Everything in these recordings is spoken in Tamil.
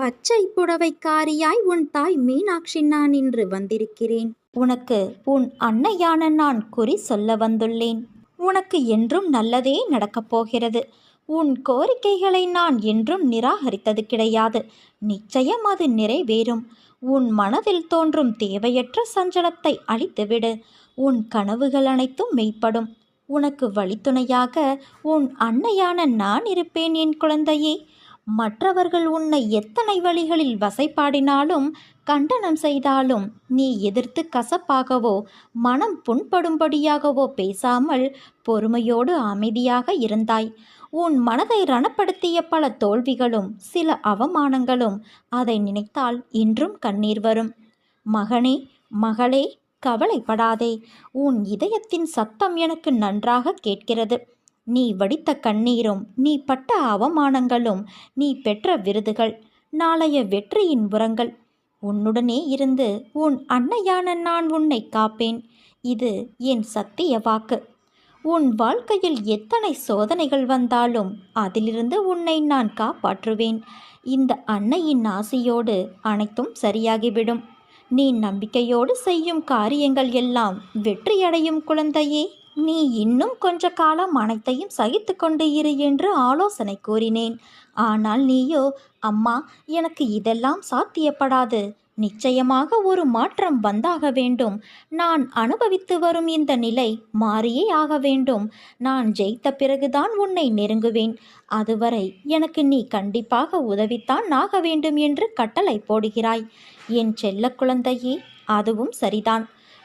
பச்சை புடவைக்காரியாய் உன் தாய் மீனாட்சி நான் இன்று வந்திருக்கிறேன். உனக்கு உன் அன்னையான நான் குறி சொல்ல வந்துள்ளேன். உனக்கு என்றும் நல்லதே நடக்கப் போகிறது. உன் கோரிக்கைகளை நான் என்றும் நிராகரித்தது கிடையாது. நிச்சயம் அது நிறைவேறும். உன் மனதில் தோன்றும் தேவையற்ற சஞ்சலத்தை அழித்துவிடு. உன் கனவுகள் அனைத்தும் மெய்ப்படும். உனக்கு வழித்துணையாக உன் அன்னையான நான் இருப்பேன் என் குழந்தையே. மற்றவர்கள் உன்னை எத்தனை வழிகளில் வசைப்பாடினாலும் கண்டனம் செய்தாலும் நீ எதிர்த்து கசப்பாகவோ மனம் புண்படும்படியாகவோ பேசாமல் பொறுமையோடு அமைதியாக இருந்தாய். உன் மனதை ரணப்படுத்திய பல தோல்விகளும் சில அவமானங்களும் அதை நினைத்தால் இன்றும் கண்ணீர் வரும். மகனே மகளே கவலைப்படாதே. உன் இதயத்தின் சத்தம் எனக்கு நன்றாக கேட்கிறது. நீ வடித்த கண்ணீரும் நீ பட்ட அவமானங்களும் நீ பெற்ற விருதுகள் நாளைய வெற்றியின் உரங்கள். உன்னுடனே இருந்து உன் அன்னையான நான் உன்னை காப்பேன். இது என் சத்திய வாக்கு. உன் வாழ்க்கையில் எத்தனை சோதனைகள் வந்தாலும் அதிலிருந்து உன்னை நான் காப்பாற்றுவேன். இந்த அன்னையின் ஆசையோடு அனைத்தும் சரியாகிவிடும். நீ நம்பிக்கையோடு செய்யும் காரியங்கள் எல்லாம் வெற்றியடையும் குழந்தையே. நீ இன்னும் கொஞ்ச காலம் அனைத்தையும் சகித்து கொண்டு இரு என்று ஆலோசனை கூறினேன். ஆனால் நீயோ அம்மா எனக்கு இதெல்லாம் சாத்தியப்படாது. நிச்சயமாக ஒரு மாற்றம் வந்தாக வேண்டும். நான் அனுபவித்து வரும் இந்த நிலை மாறியே ஆக வேண்டும். நான் ஜெயித்த பிறகுதான் உன்னை நெருங்குவேன். அதுவரை எனக்கு நீ கண்டிப்பாக உதவித்தான் ஆக வேண்டும் என்று கட்டளை போடுகிறாய். என் செல்ல குழந்தையே அதுவும் சரிதான்.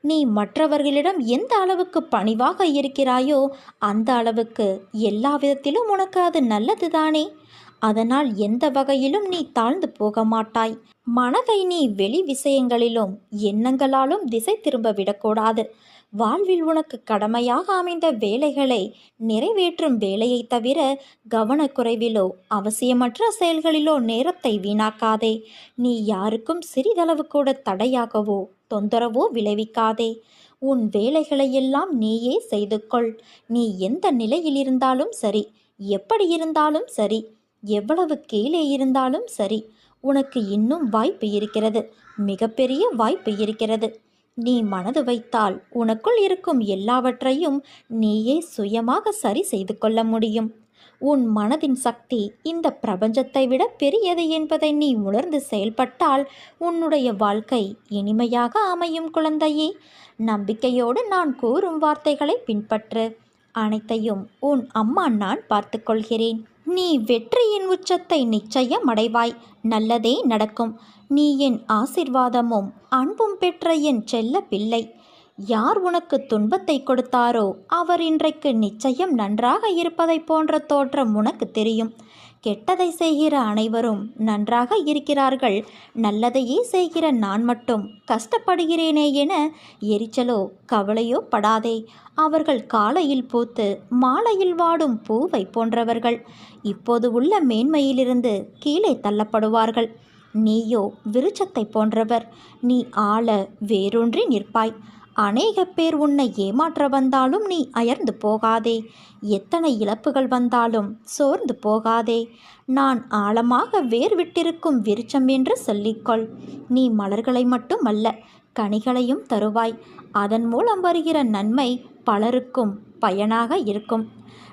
நீ மற்றவர்களிடம் எந்த அளவுக்கு பணிவாக இருக்கிறாயோ அந்த அளவுக்கு எல்லா விதத்திலும் உனக்கு அது நல்லது தானே அதனால் எந்த வகையிலும் நீ தாழ்ந்து போக மாட்டாய். மனதை நீ வெளி விஷயங்களிலும் எண்ணங்களாலும் திசை திரும்ப விடக்கூடாது. வாழ்வில் உனக்கு கடமையாக அமைந்த வேலைகளை நிறைவேற்றும் வேலையை தவிர கவனக்குறைவிலோ அவசியமற்ற செயல்களிலோ நேரத்தை வீணாக்காதே. நீ யாருக்கும் சிறிதளவு கூட தடையாகவோ தொந்தரவோ விளைவிக்காதே. உன் வேலைகளையெல்லாம் நீயே செய்து கொள் நீ எந்த நிலையில் இருந்தாலும் சரி. எப்படி இருந்தாலும் சரி. எவ்வளவு கீழே இருந்தாலும் சரி. உனக்கு இன்னும் வாய்ப்பு இருக்கிறது. மிகப்பெரிய வாய்ப்பு இருக்கிறது. நீ மனது வைத்தால் உனக்குள் இருக்கும் எல்லாவற்றையும் நீயே சுயமாக சரி செய்து கொள்ள முடியும். உன் மனதின் சக்தி இந்த பிரபஞ்சத்தை விட பெரியது என்பதை நீ உணர்ந்து செயல்பட்டால் உன்னுடைய வாழ்க்கை இனிமையாக அமையும் குழந்தையே. நம்பிக்கையோடு நான் கூறும் வார்த்தைகளை பின்பற்று. அனைத்தையும் உன் அம்மா நான் பார்த்துக்கொள்கிறேன். நீ வெற்றியின் உச்சத்தை நிச்சயம் அடைவாய் நல்லதே நடக்கும். நீ என் ஆசிர்வாதமும் அன்பும் பெற்ற என் செல்ல பிள்ளை. யார் உனக்கு துன்பத்தை கொடுத்தாரோ அவர் இன்றைக்கு நிச்சயம் நன்றாக இருப்பதைப் போன்ற தோற்றம் உனக்கு தெரியும். கெட்டதை செய்கிற அனைவரும் நன்றாக இருக்கிறார்கள். நல்லதையே செய்கிற நான் மட்டும் கஷ்டப்படுகிறேனே என எரிச்சலோ கவலையோ படாதே. அவர்கள் காலையில் பூத்து மாலையில் வாடும் பூவை போன்றவர்கள். இப்போது உள்ள மேன்மையிலிருந்து கீழே தள்ளப்படுவார்கள். நீயோ விருச்சத்தை போன்றவர். நீ ஆள வேரூன்றி நிற்பாய். அநேக பேர் உன்னை ஏமாற்ற வந்தாலும் நீ அயர்ந்து போகாதே. எத்தனை இழப்புகள் வந்தாலும் சோர்ந்து போகாதே. நான் ஆழமாக வேர் விட்டிருக்கும் விருச்சம் என்று சொல்லிக்கொள். நீ மலர்களை மட்டுமல்ல கனிகளையும் தருவாய். அதன் மூலம் வருகிற நன்மை பலருக்கும் பயனாக இருக்கும்.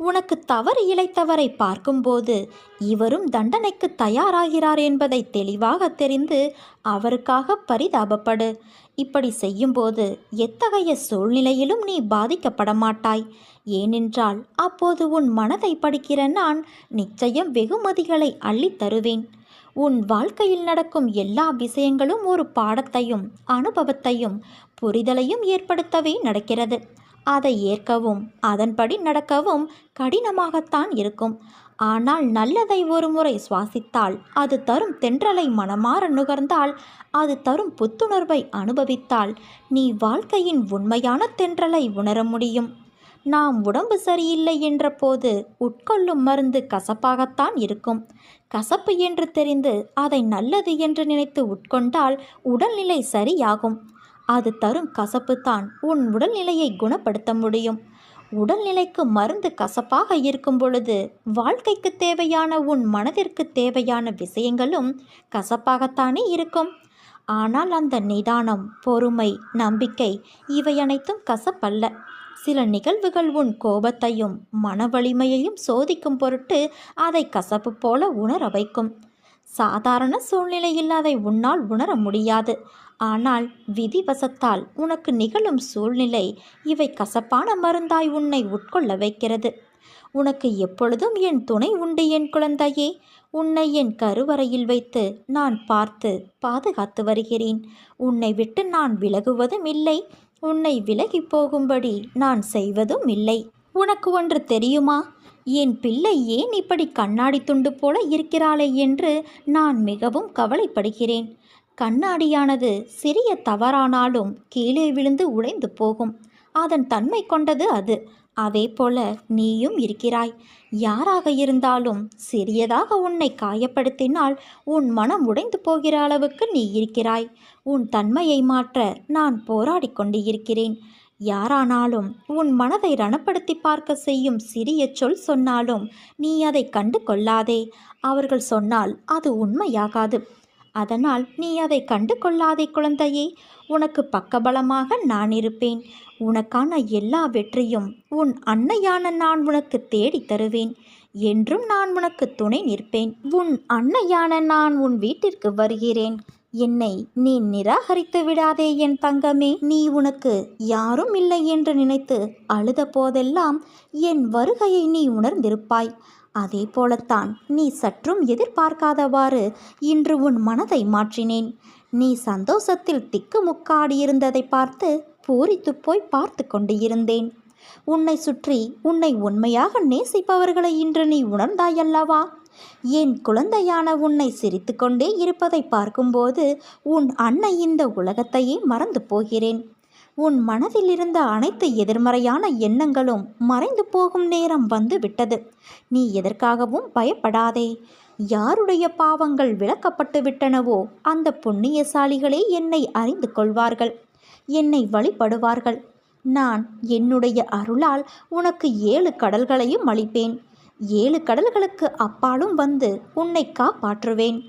உனக்கு தவறு இழைத்தவரை பார்க்கும்போது இவரும் தண்டனைக்கு தயாராகிறார் என்பதை தெளிவாக தெரிந்து அவருக்காக பரிதாபப்படு. இப்படி செய்யும்போது எத்தகைய சூழ்நிலையிலும் நீ பாதிக்கப்பட மாட்டாய். ஏனென்றால் அப்போது உன் மனதை படிக்கிற நான் நிச்சயம் வெகுமதிகளை அள்ளித் தருவேன். உன் வாழ்க்கையில் நடக்கும் எல்லா விஷயங்களும் ஒரு பாடத்தையும் அனுபவத்தையும் புரிதலையும் ஏற்படுத்தவே நடக்கிறது. அதை ஏற்கவும் அதன்படி நடக்கவும் கடினமாகத்தான் இருக்கும். ஆனால் நல்லதை ஒரு முறை சுவாசித்தால் அது தரும் தென்றலை மனமாற நுகர்ந்தால் அது தரும் புத்துணர்வை அனுபவித்தால் நீ வாழ்க்கையின் உண்மையான தென்றலை உணர முடியும். நாம் உடம்பு சரியில்லை என்ற போது உட்கொள்ளும் மருந்து கசப்பாகத்தான் இருக்கும். கசப்பு என்று தெரிந்து அதை நல்லது என்று நினைத்து உட்கொண்டால் உடல்நிலை சரியாகும். அது தரும் கசப்புத்தான் உன் உடல்நிலையை குணப்படுத்த முடியும். உடல்நிலைக்கு மருந்து கசப்பாக இருக்கும் பொழுது வாழ்க்கைக்கு தேவையான உன் மனதிற்கு தேவையான விஷயங்களும் கசப்பாகத்தானே இருக்கும். ஆனால் அந்த நிதானம் பொறுமை நம்பிக்கை இவை அனைத்தும் கசப்பல்ல. சில நிகழ்வுகள் உன் கோபத்தையும் மன வலிமையையும் சோதிக்கும் பொருட்டு அதை கசப்பு போல உணர வைக்கும். சாதாரண சூழ்நிலையில் அதை உன்னால் உணர முடியாது. ஆனால் விதிவசத்தால் உனக்கு நிகழும் சூழ்நிலை இவை கசப்பான மருந்தாய் உன்னை உட்கொள்ள வைக்கிறது. உனக்கு எப்பொழுதும் என் துணை உண்டு என் குழந்தையே. உன்னை என் கருவறையில் வைத்து நான் பார்த்து பாதுகாத்து வருகிறேன். உன்னை விட்டு நான் விலகுவதும் இல்லை. உன்னை விலகி போகும்படி நான் செய்வதும் இல்லை. உனக்கு ஒன்று தெரியுமா? என் பிள்ளை ஏன் இப்படி கண்ணாடி துண்டு போல இருக்கிறாளே என்று நான் மிகவும் கவலைப்படுகிறேன். கண்ணாடியானது சிறிய தவறானாலும் கீழே விழுந்து உடைந்து போகும். அதன் தன்மை கொண்டது அது. அதே போல நீயும் இருக்கிறாய். யாராக இருந்தாலும் சிறியதாக உன்னை காயப்படுத்தினால் உன் மனம் உடைந்து போகிற அளவுக்கு நீ இருக்கிறாய். உன் தன்மையை மாற்ற நான் போராடி கொண்டு இருக்கிறேன் யாரானாலும் உன் மனதை ரணப்படுத்தி பார்க்க செய்யும் சிறிய சொல் சொன்னாலும் நீ அதை கண்டு கொள்ளாதே அவர்கள் சொன்னால் அது உண்மையாகாது. அதனால் நீ அதை கண்டு கொள்ளாதே குழந்தையே. உனக்கு பக்கபலமாக நான் இருப்பேன். உனக்கான எல்லா வெற்றியும் உன் அன்னையான நான் உனக்கு தேடி தருவேன். என்றும் நான் உனக்கு துணை நிற்பேன். உன் அன்னையான நான் உன் வீட்டிற்கு வருகிறேன். என்னை நீ நிராகரித்து விடாதே என் தங்கமே. நீ உனக்கு யாரும் இல்லை என்று நினைத்து அழுத போதெல்லாம் என் வருகையை நீ உணர்ந்திருப்பாய். அதே போலத்தான் நீ சற்றும் எதிர்பார்க்காதவாறு இன்று உன் மனதை மாற்றினேன். நீ சந்தோஷத்தில் திக்குமுக்காடியிருந்ததை பார்த்து பூரித்து போய் பார்த்து கொண்டு இருந்தேன் உன்னை சுற்றி உன்னை உண்மையாக நேசிப்பவர்களை இன்று நீ உணர்ந்தாயல்லவா? என் குழந்தையான உன்னை சிரித்துக்கொண்டே இருப்பதை பார்க்கும்போது உன் அன்னை இந்த உலகத்தையே மறந்து போகிறேன். உன் மனதில் இருந்த அனைத்து எதிர்மறையான எண்ணங்களும் மறைந்து போகும் நேரம் வந்து விட்டது நீ எதற்காகவும் பயப்படாதே. யாருடைய பாவங்கள் விளக்கப்பட்டு விட்டனவோ அந்த புண்ணியசாலிகளே என்னை அறிந்து கொள்வார்கள். என்னை வழிபடுவார்கள். நான் என்னுடைய அருளால் உனக்கு ஏழு கடல்களையும் அளிப்பேன். ஏழு கடல்களுக்கு அப்பாலும் வந்து உன்னை காப்பாற்றுவேன்.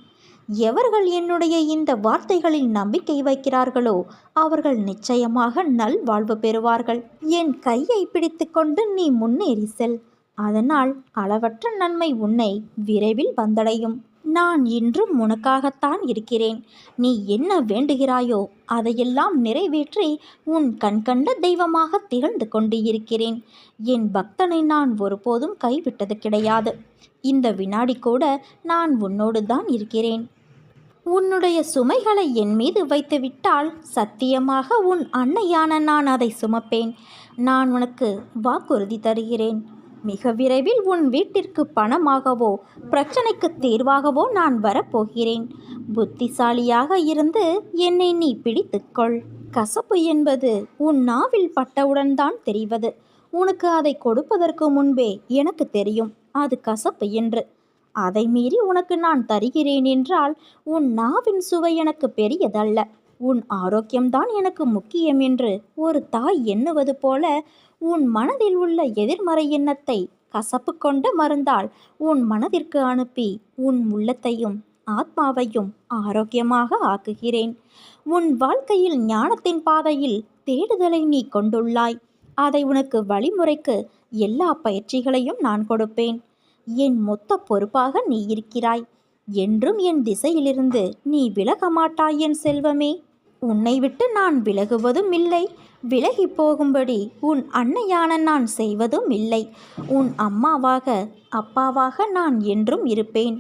எவர்கள் என்னுடைய இந்த வார்த்தைகளில் நம்பிக்கை வைக்கிறார்களோ அவர்கள் நிச்சயமாக நல் வாழ்வு பெறுவார்கள். என் கையை பிடித்துக்கொண்டு நீ முன்னேறி செல். அதனால் அளவற்ற நன்மை உன்னை விரைவில் வந்தடையும். நான் இன்றும் உனக்காகத்தான் இருக்கிறேன். நீ என்ன வேண்டுகிறாயோ அதையெல்லாம் நிறைவேற்றி உன் கண்கண்ட தெய்வமாக திகழ்ந்து கொண்டு இருக்கிறேன் என் பக்தனை நான் ஒருபோதும் கைவிட்டது கிடையாது. இந்த வினாடி கூட நான் உன்னோடு தான் இருக்கிறேன். உன்னுடைய சுமைகளை என் மீது வைத்துவிட்டால் சத்தியமாக உன் அன்னையான நான் அதை சுமப்பேன். நான் உனக்கு வாக்குறுதி தருகிறேன். மிக விரைவில் உன் வீட்டிற்கு பணமாகவோ பிரச்சனைக்கு தீர்வாகவோ நான் வரப்போகிறேன். புத்திசாலியாக இருந்து என்னை நீ பிடித்துக்கொள் கசப்பு என்பது உன் நாவில் பட்டவுடன் தான் தெரிவது. உனக்கு அதை கொடுப்பதற்கு முன்பே எனக்கு தெரியும் அது கசப்பு என்று. அதை மீறி உனக்கு நான் தருகிறேன் என்றால் உன் நாவின் சுவை எனக்கு பெரியதல்ல. உன் ஆரோக்கியம்தான் எனக்கு முக்கியம் என்று ஒரு தாய் எண்ணுவது போல உன் மனதில் உள்ள எதிர்மறை எண்ணத்தை கசப்பு கொண்ட மருந்தால் உன் மனதிற்கு அனுப்பி உன் உள்ளத்தையும் ஆத்மாவையும் ஆரோக்கியமாக ஆக்குகிறேன். உன் வாழ்க்கையில் ஞானத்தின் பாதையில் தேடுதலை நீ கொண்டுள்ளாய். அதை உனக்கு வழிமுறைக்கு எல்லா பயிற்சிகளையும் நான் கொடுப்பேன். என் மொத்த பொறுப்பாக நீ இருக்கிறாய். என்றும் என் திசையிலிருந்து நீ விலக மாட்டாய் என் செல்வமே. உன்னை விட்டு நான் விலகுவதும் இல்லை. விலகி போகும்படி உன் அன்னையான நான் செய்வதும் இல்லை. உன் அம்மாவாக அப்பாவாக நான் என்றும் இருப்பேன்.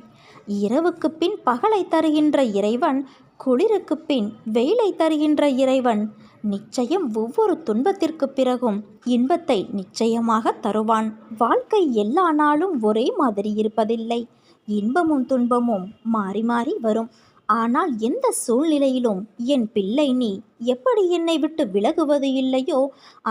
இரவுக்கு பின் பகலை தருகின்ற இறைவன் குளிருக்கு பின் வெயிலை தருகின்ற இறைவன் நிச்சயம் ஒவ்வொரு துன்பத்திற்கு பிறகும் இன்பத்தை நிச்சயமாக தருவான். வாழ்க்கை எல்லா நாளும் ஒரே மாதிரி இருப்பதில்லை. இன்பமும் துன்பமும் மாறி மாறி வரும். ஆனால் எந்த சூழ்நிலையிலும் என் பிள்ளை நீ எப்படி என்னை விட்டு விலகுவது இல்லையோ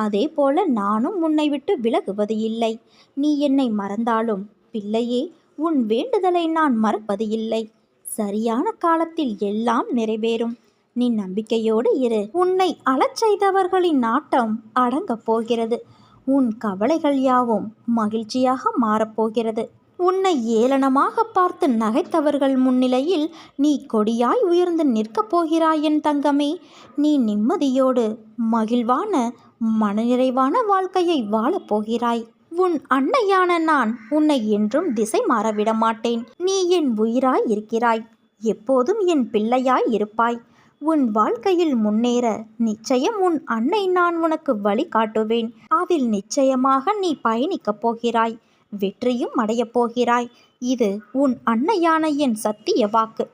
அதே போல நானும் உன்னை விட்டு விலகுவது இல்லை. நீ என்னை மறந்தாலும் பிள்ளையே உன் வேண்டுதலை நான் மறப்பது இல்லை. சரியான காலத்தில் எல்லாம் நிறைவேறும். நீ நம்பிக்கையோடு இரு. உன்னை அழச் செய்தவர்களின் நாட்டம் அடங்கப் போகிறது. உன் கவலைகள் யாவும் மகிழ்ச்சியாக மாறப்போகிறது உன்னை ஏளனமாக பார்த்து நகைத்தவர்கள் முன்னிலையில் நீ கொடியாய் உயர்ந்து நிற்கப் போகிறாய் என் தங்கமே. நீ நிம்மதியோடு மகிழ்வான மனநிறைவான வாழ்க்கையை வாழப் போகிறாய். உன் அன்னையான நான் உன்னை என்றும் திசை மாறவிட மாட்டேன். நீ என் உயிராய் இருக்கிறாய். எப்போதும் என் பிள்ளையாய் இருப்பாய். உன் வாழ்க்கையில் முன்னேற நிச்சயம் உன் அன்னை நான் உனக்கு வழி காட்டுவேன் அதில் நிச்சயமாக நீ பயணிக்கப் போகிறாய். வெற்றியும் அடையப் போகிறாய். இது உன் அன்னையான என் சத்திய வாக்கு.